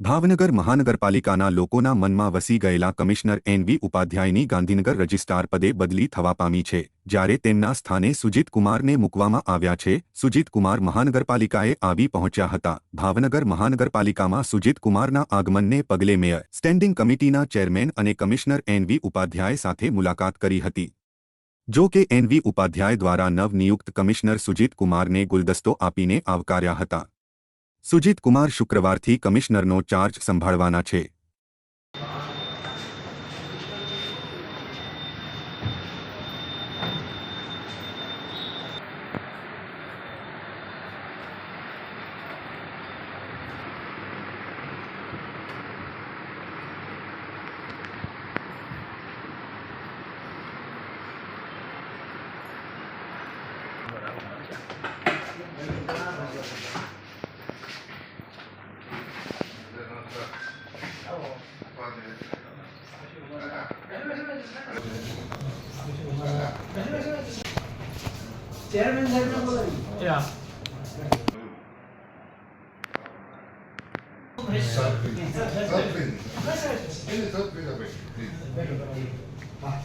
ભાવનગર મહાનગરપાલિકાના લોકોના મનમાં વસી ગયેલા કમિશનર એનવી ઉપાધ્યાયની ગાંધીનગર રજિસ્ટ્રાર પદે બદલી થવા પામી છે, જ્યારે તેમના સ્થાને સુજીત કુમારને મૂકવામાં આવ્યા છે. સુજીત કુમાર મહાનગરપાલિકાએ આવી પહોંચ્યા હતા. ભાવનગર મહાનગરપાલિકામાં સુજીત કુમારના આગમનને પગલે મેયર, સ્ટેન્ડિંગ કમિટીના ચેરમેન અને કમિશનર એનવી ઉપાધ્યાય સાથે મુલાકાત કરી હતી. જો કે એનવી ઉપાધ્યાય દ્વારા નવનિયુક્ત કમિશનર સુજીત કુમારને ગુલદસ્તો આપીને આવકાર્યા હતા. સુજીત કુમાર શુક્રવારથી કમિશનરનો ચાર્જ સંભાળવાના છે. चेयरमैन साहब ने बोला या सब पिन सब पिन इन सब पिन अबे हां